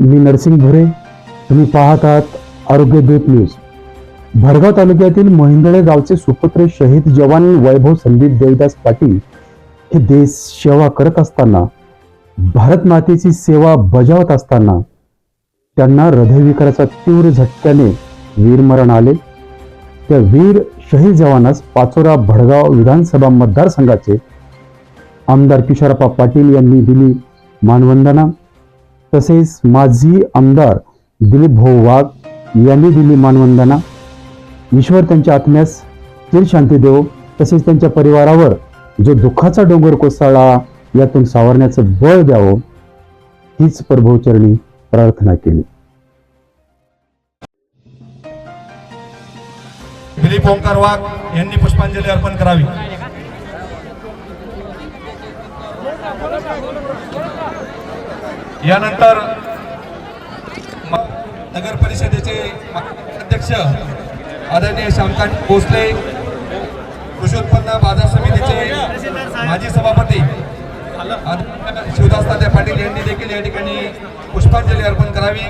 मी नरसिंग भुरे. तुम्ही पाहत आहात आरोग्य देत न्यूज. भडगाव तालुक्यातील मोहिंदळे गावचे सुपुत्र शहीद जवान वैभव संदीप देवदास पाटील हे देश सेवा करत असताना भारत मातेची सेवा बजावत असताना त्यांना हृदयविकाराचा तीव्र झटक्याने वीरमरण आले. त्या वीर शहीद जवानास पाचोरा भडगाव विधानसभा मतदारसंघाचे आमदार किशोरप्पा पाटील यांनी दिली मानवंदना. तसेच माजी आमदार दिलीप भाऊ वाघ यांनी दिली मानवंदना. ईश्वर त्यांच्या आत्म्यास चिर शांती देव. तसेच त्यांच्या परिवारावर जो दुःखाचा डोंगर कोसळला यातून सावरण्याचं बळ द्यावं. हीच प्रभूचरणी प्रार्थना केली. दिलीप ओंकार वाघ यांनी पुष्पांजली अर्पण करावी. यानंतर नगर परिषदेचे अध्यक्ष आदरणीय श्यामकांत भोसले कृषी उत्पन्न बाजार समितीचे माजी सभापती शिवदास तात्या पाटील यांनी देखील या ठिकाणी पुष्पांजली अर्पण करावी.